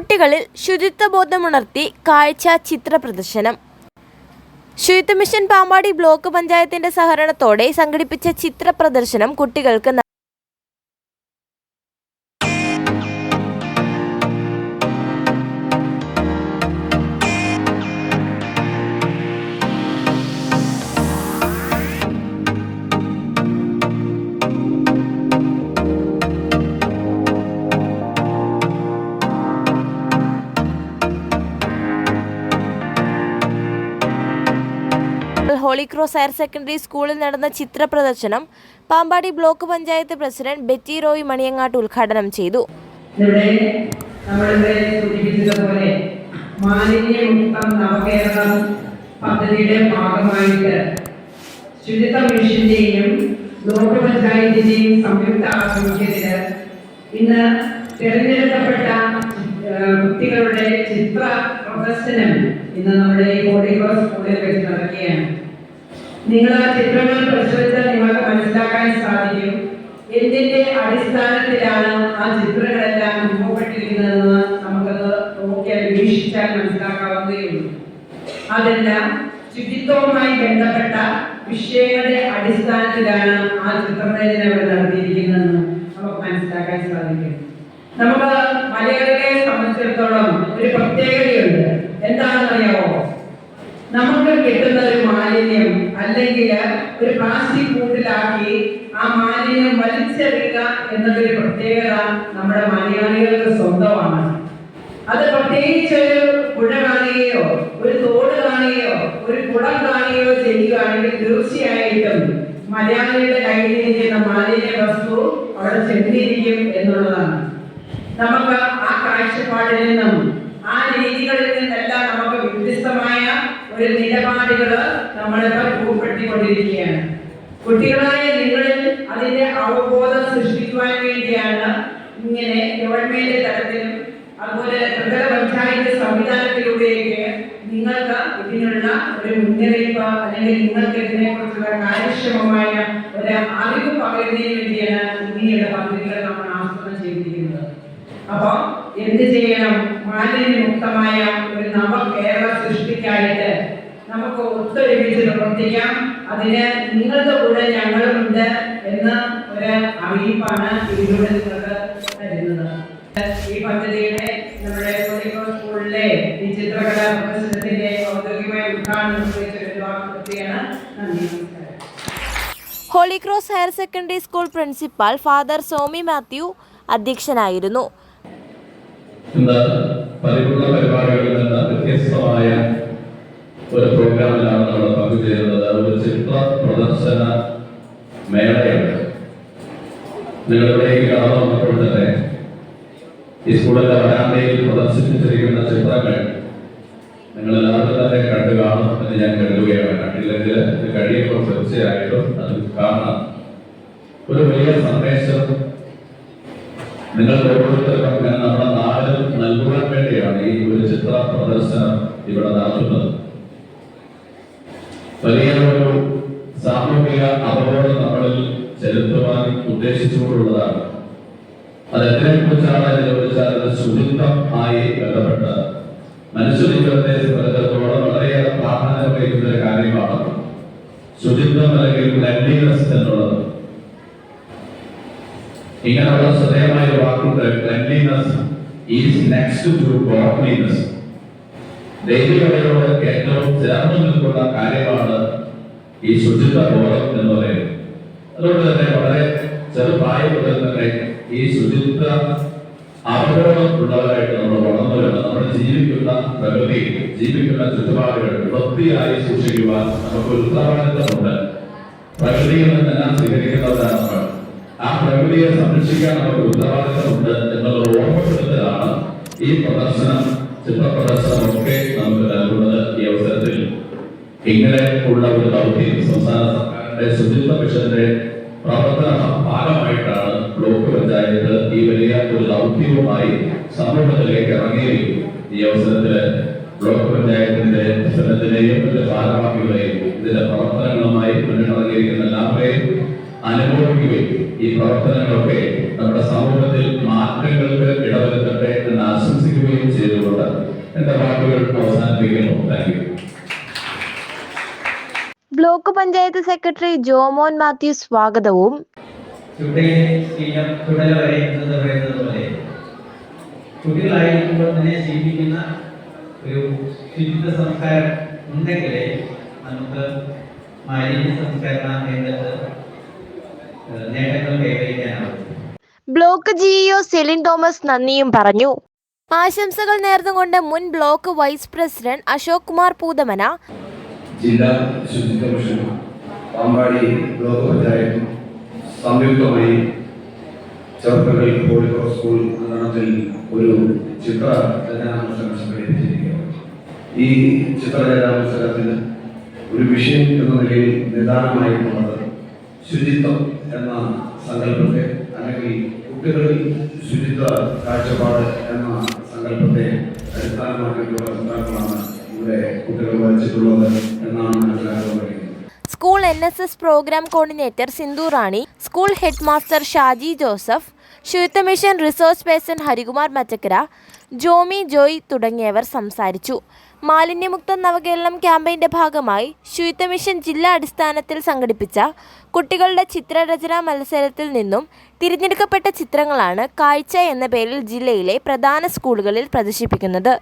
കുട്ടികളിൽ ശുചിത്വബോധമുണർത്തി കാഴ്ച ചിത്ര പ്രദർശനം. ശുചിത്വ മിഷൻ പാമ്പാടി ബ്ലോക്ക് പഞ്ചായത്തിന്റെ സഹകരണത്തോടെ സംഘടിപ്പിച്ച ചിത്ര പ്രദർശനം കുട്ടികൾക്ക് ഹോളി ക്രോസ് ഹയർ സെക്കൻഡറി സ്കൂളിൽ നടന്ന ചിത്ര പ്രദർശനം പാമ്പാടി ബ്ലോക്ക് പഞ്ചായത്ത് പ്രസിഡന്റ് ബെറ്റി റോയ് മണിയങ്ങാട്ട് ഉദ്ഘാടനം ചെയ്തു. പദ്ധതിയുടെ ഭാഗമായിട്ട് ശുചിത്വ മിഷന്റെയും ബ്ലോക്ക് പഞ്ചായത്തിന്റെയും സംയുക്ത ആഭിമുഖ്യത്തിൽ ഇന്ന് തിരഞ്ഞെടുക്കപ്പെട്ട കുട്ടികളുടെ ചിത്ര പ്രദർശനം ഇന്ന് നമ്മുടെ ഓഡിയോ സ്കൂളിൽ വെച്ച് നടക്കുകയാണ്. നിങ്ങൾ ആ ചിത്രങ്ങൾ പരിശോധിച്ചാൽ നിങ്ങൾക്ക് മനസ്സിലാക്കാൻ സാധിക്കും. എന്തിന്റെ അടിസ്ഥാനത്തിലാണ് ആ ചിത്രങ്ങളെല്ലാം രൂപപ്പെട്ടിരിക്കുന്നതെന്ന് നമുക്കത് നോക്കിയാൽ വീക്ഷിച്ചാൽ മനസ്സിലാക്കാവുന്നതേയുള്ളൂ അതെല്ലാം ശുചിത്വവുമായി ബന്ധപ്പെട്ട വിഷയങ്ങളുടെ അടിസ്ഥാനത്തിലാണ് ആ ചിത്രരചന ഇവിടെ നടത്തിയിരിക്കുന്നതെന്ന് നമുക്ക് മനസ്സിലാക്കാൻ സാധിക്കും. നമുക്ക് മലയാളികളെ സംബന്ധിച്ചിടത്തോളം ഒരു പ്രത്യേകതയുണ്ട്. എന്താണെന്നറിയാമോ നമുക്ക് കിട്ടുന്ന ഒരു മാലിന്യം അല്ലെങ്കിൽ ഒരു പ്ലാസ്റ്റിക് കൂട്ടിലാക്കി ആ മാലിന്യം വലിച്ചെറിയുക എന്നതൊരു പ്രത്യേകത നമ്മുടെ മലയാളികൾക്ക് സ്വന്തമാണ്. അത് പ്രത്യേകിച്ച് ഒരു പുഴ കാണുകയോ ഒരു തോട് കാണുകയോ ഒരു കുടം കാണുകയോ ചെയ്യുകയാണെങ്കിൽ തീർച്ചയായിട്ടും മലയാളിയുടെ കയ്യിൽ ചെയ്യുന്ന മാലിന്യ വസ്തു അവിടെ ചെന്നിരിക്കും എന്നുള്ളതാണ്. നമുക്ക് ആ കാഴ്ചപ്പാടിൽ നിന്നും ആ രീതികളിൽ നിന്നെല്ലാം നമുക്ക് വ്യത്യസ്തമായ ഒരു നിലപാടുകൾ നമ്മളിപ്പോൾ രൂപപ്പെടുത്തിക്കൊണ്ടിരിക്കുകയാണ് കുട്ടികളായ നിങ്ങളിൽ അതിന്റെ അവബോധം സൃഷ്ടിക്കുവാൻ വേണ്ടിയാണ് ഇങ്ങനെ ഗവൺമെന്റ് തലത്തിലും അതുപോലെ ത്രിതല പഞ്ചായത്ത് സംവിധാനത്തിലൂടെയൊക്കെ നിങ്ങൾക്ക് ഇതിനുള്ള ഒരു മുന്നറിയിപ്പ് അല്ലെങ്കിൽ നിങ്ങൾക്ക് ഇതിനെക്കുറിച്ചുള്ള കാര്യക്ഷമമായ ഒരു അറിവ് പകരുന്നതിന് വേണ്ടിയാണ് ഇങ്ങനെയുള്ള പദ്ധതികൾ നമ്മൾ ആസൂത്രണം ചെയ്തിരിക്കുന്നത്. അപ്പോൾ എന്ത് ചെയ്യണം? മാലിന്യമുക്തമായ ഒരു നവ കേരള സൃഷ്ടിക്കായിട്ട് നമുക്ക് ഒത്തൊരുമിച്ച് പ്രവർത്തിക്കാം. അതിന് നിങ്ങളുടെ കൂടെ ഞങ്ങളുമുണ്ട് എന്ന് ഒരു അറിയിപ്പാണ് ഇതിലൂടെ നിങ്ങൾക്ക് തരുന്നത്. ഈ പദ്ധതിയുടെ നമ്മുടെ കോഴിക്കോട് സ്കൂളിലെ ഈ ചിത്രകലാ പ്രദർശനത്തിന്റെ ഔദ്യോഗികമായ ഉദ്ഘാടനം നിർവഹിച്ചൊരുവാക്കുകയാണ് നന്ദി Holy Cross higher secondary school principal father Somi Mathew അധ്യക്ഷനായിരുന്നു. ഇന്ന് പരിപൂർണ പരിപാടികളിൽ നിന്ന് വ്യത്യസ്തമായ ഒരു പ്രോഗ്രാമിലാണ് നമ്മൾ പങ്കുചേരുന്നത് ഒരു ചിത്ര പ്രദർശന മേളയുണ്ട് നിങ്ങളിവിടേക്ക് കടന്നു വന്നപ്പോൾ ഈ സ്കൂളിലെ വരാന്തയിൽ പ്രദർശിപ്പിച്ചിരിക്കുന്ന ചിത്രങ്ങൾ നിങ്ങൾ എല്ലാവരും തന്നെ കണ്ടു കാണും എന്ന് ഞാൻ കരുതുകയാണ്. കണ്ടില്ലെങ്കിൽ ഇത് കഴിയുമ്പോൾ തീർച്ചയായിട്ടും അത് കാണണം ഒരു വലിയ സന്ദേശം നിങ്ങൾ ഓരോരുത്തർക്കും നമ്മുടെ നാട് നൽകുവാൻ വേണ്ടിയാണ് ഈ ഒരു ചിത്ര പ്രദർശനം ഇവിടെ നടത്തുന്നത്. വലിയ ഒരു സാമൂഹിക അവബോധം നമ്മളിൽ ചെലുത്തുവാൻ ഉദ്ദേശിച്ചുകൊണ്ടുള്ളതാണ്. അത് എന്തിനെ കുറിച്ചാണ് എന്ന് ചോദിച്ചാൽ ശുചിത്വം ആയി ബന്ധപ്പെട്ട മനുഷ്യ ജീവിതത്തെ സംബന്ധിച്ചിടത്തോളം വളരെയേറെ പ്രാധാന്യം ഒരു കാര്യമാണ് ശുചിത്വം അല്ലെങ്കിൽ ക്ലൻലിനെസ് എന്നുള്ളത്. ഇങ്ങനെയുള്ള ശ്രദ്ധേയമായ ഒരു വാക്കുണ്ട് cleanliness is next to godliness ദൈവികതയോട് ഈ ശുചിത്വ ബോധം എന്ന് പറയുന്നത് അതുകൊണ്ട് തന്നെ വളരെ ചെറുപ്രായം മുതൽ തന്നെ ഈ ശുചിത്വ അവബോധം ഉള്ളവരായിട്ട് നമ്മൾ വളർന്നു വരണം. നമ്മൾ ജീവിക്കുന്ന പ്രകൃതി ജീവിക്കുന്ന ചുറ്റുപാടുകൾ വൃത്തിയായി സൂക്ഷിക്കുവാൻ നമുക്ക് ഉത്തരവാദിത്തമുണ്ട് പ്രകൃതിയിൽ നിന്നെല്ലാം സ്വീകരിക്കുന്നവരാണ് നമ്മൾ. ആ പ്രകൃതിയെ സംരക്ഷിക്കാൻ നമുക്ക് ഉത്തരവാദിത്തമുണ്ട് എന്നുള്ള ഓർമ്മപ്പെടുത്തലാണ് ഈ പ്രദർശനം ചിത്ര പ്രദർശനം ഒക്കെ നമുക്ക് നൽകുന്നത് ഈ അവസരത്തിൽ. ഇങ്ങനെ ഉള്ള ഒരു ദൗത്യം സംസ്ഥാന സർക്കാരിന്റെ ശുചിത്വ മിഷന്റെ പ്രവർത്തന ഭാഗമായിട്ടാണ് ബ്ലോക്ക് പഞ്ചായത്ത് ഈ വലിയ ഒരു ദൗത്യവുമായി സമൂഹത്തിലേക്ക് ഇറങ്ങിയിരിക്കുന്നത്. ഈ അവസരത്തിൽ ബ്ലോക്ക് പഞ്ചായത്തിന്റെ പ്രസിഡന്റിനെയും ഇതിന്റെ ഭാരവാഹികളെയും ഇതിന്റെ പ്രവർത്തനങ്ങളുമായി മുന്നിട്ടിറങ്ങിയിരിക്കുന്ന എല്ലാവരെയും അനുഭവിക്കുകയും ഈ പ്രവർത്തനങ്ങളൊക്കെ നമ്മുടെ സമൂഹത്തിൽ മാറ്റങ്ങൾക്ക് ഇടവരുത്തട്ടെ എന്ന് ആശംസിക്കുകയും ചെയ്തുകൊണ്ട് എന്റെ വാക്കുകൾ അവസാനിപ്പിക്കുന്നു. Thank you block panchayat secretary Jomon Mathew സ്വാഗതവും. കുട്ടികളായിരിക്കുമ്പോൾ തന്നെ ശീലിക്കുന്ന ഒരു ശുചിത്വ സംസ്കാരം ഉണ്ടെങ്കിലേ നമുക്ക് മാലിന്യ സംസ്കരണ രംഗത്ത് ഏഹ് നേട്ടങ്ങൾ കൈവരിക്കാനാവും. ബ്ലോക്ക് ജിഇഒ സെലിൻ തോമസ് നന്ദിയും പറഞ്ഞു. ആശംസകൾ നേർന്നുകൊണ്ട് മുൻ block vice president Ashok Kumar Poothamana ജില്ലാ ശുചിത്വ മിഷൻ പാമ്പാടി ബ്ലോക്ക് പഞ്ചായത്തും സംയുക്തമായി ചെറുപ്പകൽ കോഴിക്കോട് സ്കൂൾ അങ്കണത്തിൽ ഒരു ചിത്ര രചനാമത്സരം സംഘടിപ്പിച്ചിരിക്കുകയാണ്. ഈ ചിത്രരചനാമത്സരത്തിന് ഒരു വിഷയം എന്ന നിലയിൽ നിദാനമായിട്ടുള്ളത് ശുചിത്വം എന്ന സങ്കല്പത്തെ അല്ലെങ്കിൽ കുട്ടികളിൽ ശുചിത്വ കാഴ്ചപ്പാട് എന്ന സങ്കല്പത്തെ അടിസ്ഥാനമാക്കിയിട്ടുള്ള ചിത്രങ്ങളാണ് ഇവിടെ കുട്ടികൾ വരച്ചിട്ടുള്ളത്. School N S S program coordinator Sindhu Rani school head master Shaji Joseph ശുചിത്വ mission resource person Harikumar Mattakkara Jomi Joy തുടങ്ങിയവർ സംസാരിച്ചു. മാലിന്യമുക്ത നവകേരളം ക്യാമ്പയിന്റെ ഭാഗമായി ശുചിത്വ മിഷൻ ജില്ലാ അടിസ്ഥാനത്തിൽ സംഘടിപ്പിച്ച കുട്ടികളുടെ ചിത്രരചനാ മത്സരത്തിൽ നിന്നും തിരഞ്ഞെടുക്കപ്പെട്ട ചിത്രങ്ങളാണ് കാഴ്ച എന്ന പേരിൽ ജില്ലയിലെ പ്രധാന സ്കൂളുകളിൽ പ്രദർശിപ്പിക്കുന്നത്.